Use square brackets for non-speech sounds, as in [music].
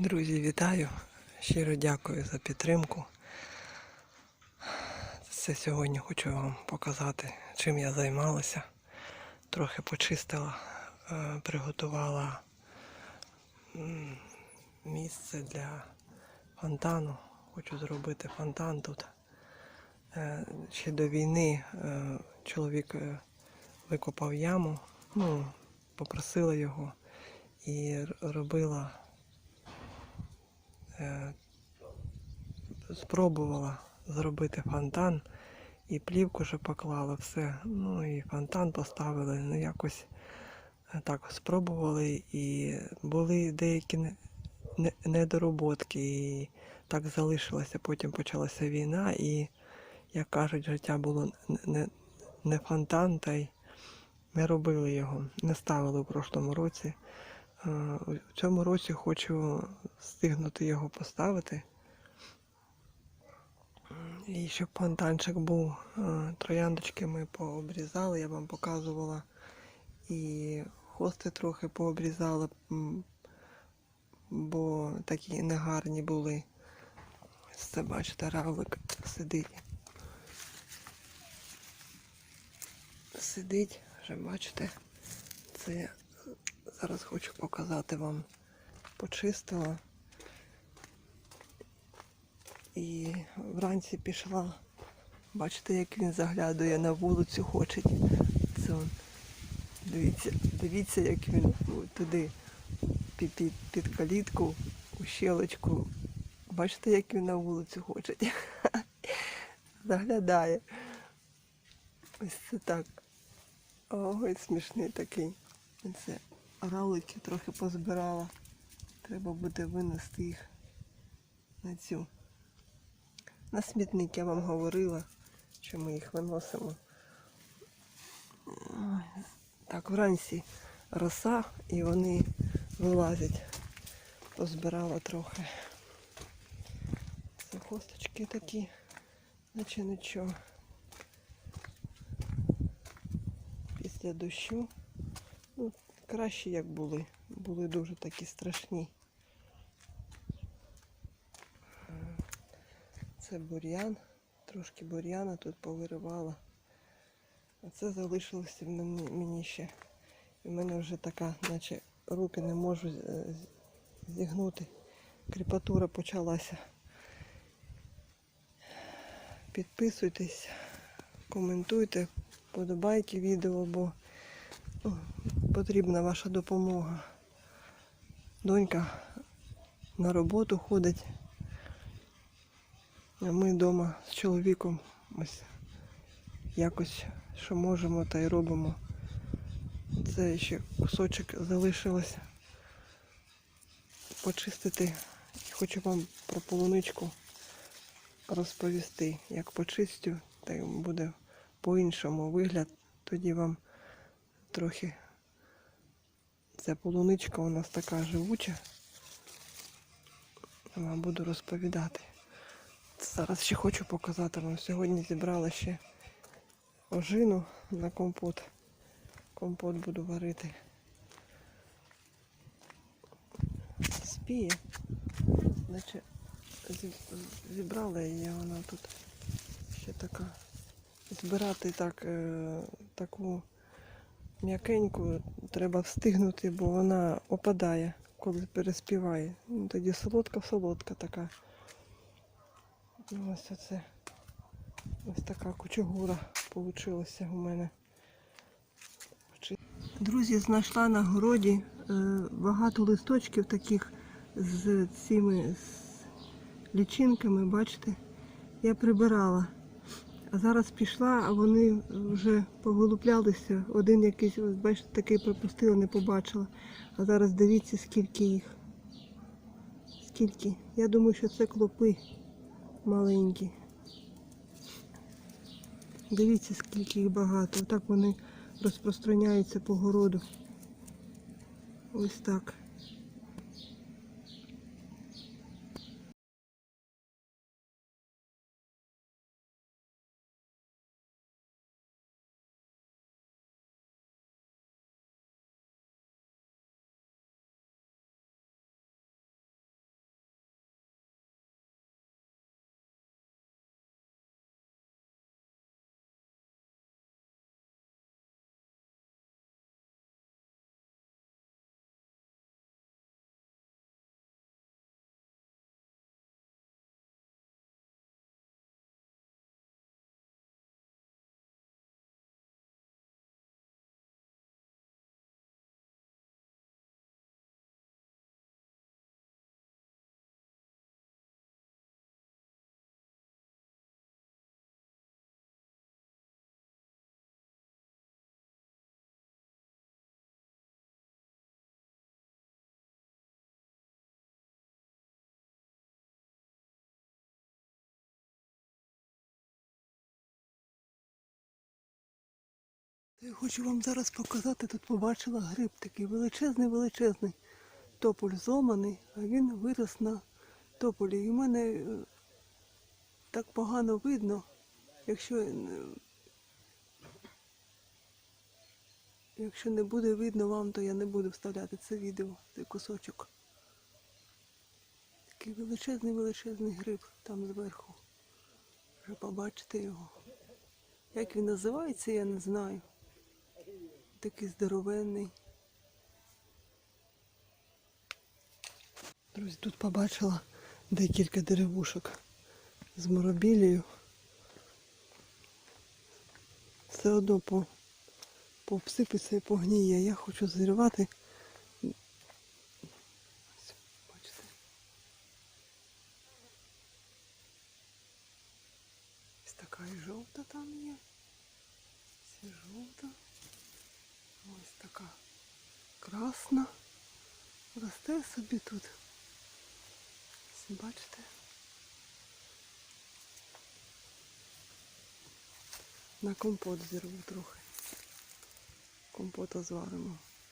Друзі, вітаю! Щиро дякую за підтримку. Це сьогодні хочу вам показати, чим я займалася. Трохи почистила, е, приготувала місце для фонтану. Хочу зробити фонтан тут. Е, Ще до війни е, чоловік викопав яму, ну, попросила його і робила спробувала зробити фонтан і плівку вже поклала все. Ну і фонтан поставили. Ну якось е, так спробували і були деякі не- не- недороботки. І так залишилося. Потім почалася війна, і, як кажуть, життя було не, не, фонтан, та й не робили його, не ставили у прошлому році. Е, У цьому році хочу встигнути його поставити. І щоб фонтанчик був, е, трояндочки ми пообрізали, я вам показувала. І хости трохи пообрізали, бо такі негарні були. Це бачите, равлик сидить. Сидить, вже бачите. Це зараз хочу показати вам. Почистила. І вранці пішла. Бачите, як він заглядує на вулицю, хоче. Дивіться, дивіться, як він туди під, під, під калітку, у щелочку. Бачите, як він на вулицю хоче. [laughs] Заглядає. Ось це так. Ой, смішний такий. Це равлики трохи позбирала. Треба буде винести їх на цю. На смітник я вам говорила, що ми їх виносимо. Так, вранці роса і вони вилазять. Позбирала трохи. Це хосточки такі, наче нічого. Після дощу. Ну, краще як були. Були дуже такі страшні. Це бур'ян. Трошки бур'яна тут повиривала. А це залишилося мені, ще. І в мене вже така, наче руки не можу з- зігнути. Кріпатура почалася. Підписуйтесь, коментуйте, подобайте відео, бо потрібна ваша допомога. Донька на роботу ходить. А ми вдома з чоловіком ось якось що можемо, та й робимо. Це ще кусочок залишилося почистити. І хочу вам про полуничку розповісти. Як почистю, так буде по-іншому вигляд. Тоді вам трохи ця полуничка у нас така живуча. Вам буду розповідати. Зараз ще хочу показати вам. Сьогодні зібрала ще ожину на компот. Компот буду варити. Спіє. Зі- зібрала її, вона тут ще така. Збирати так, е, таку м'якеньку треба встигнути, бо вона опадає, коли переспіває. Ну, тоді солодка-солодка така. Ось оце. Ось така кучугура получилася у мене. Друзі, знайшла на городі е, багато листочків таких з цими з лічинками, бачите? Я прибирала. А зараз пішла, а вони вже повилуплялися. Один якийсь, бачите, такий пропустила, не побачила. А зараз дивіться, скільки їх. Скільки. Я думаю, що це клопи маленькі. Дивіться, скільки їх багато. Отак вони розпространяються по городу. Ось так. Я хочу вам зараз показати, тут побачила гриб такий величезний, величезний. Тополь зломаний, а він вирос на тополі. І в мене е, так погано видно, якщо, е, якщо не буде видно вам, то я не буду вставляти це відео, цей кусочок. Такий величезний, величезний гриб там зверху. Вже побачите його. Як він називається, я не знаю. Такий здоровенний. Друзі, тут побачила декілька деревушок з моробілею. Все одно по, повсипеться і погніє. Я хочу зірвати. Ось, Бачите. Ось така і жовта там є. І жовта. Ось така красна. Росте собі тут. Всі Бачите? На компот зірву трохи. Компота зваримо.